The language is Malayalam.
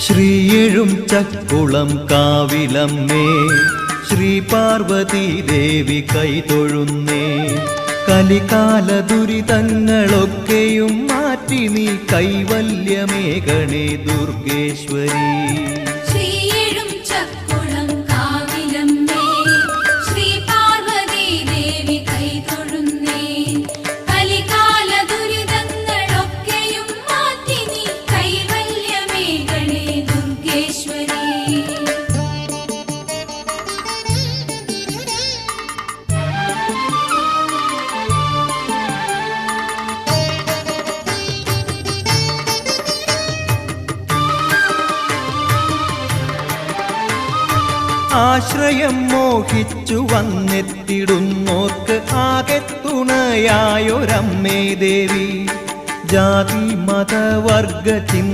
ശ്രീയെഴും ചക്കുളം കാവിലമ്മേ. ശ്രീ പാർവതി ദേവി കൈതൊഴുന്നേ കലികാല ദുരിതങ്ങളൊക്കെയും മാറ്റി നീ കൈവല്യമേകണേ ദുർഗേശ്വരി. ആശ്രയം മോഹിച്ചു വന്നെത്തിടുന്നോർക്ക് ആകെ തുണയായൊരമ്മേ ദേവി. ജാതി മതവർഗ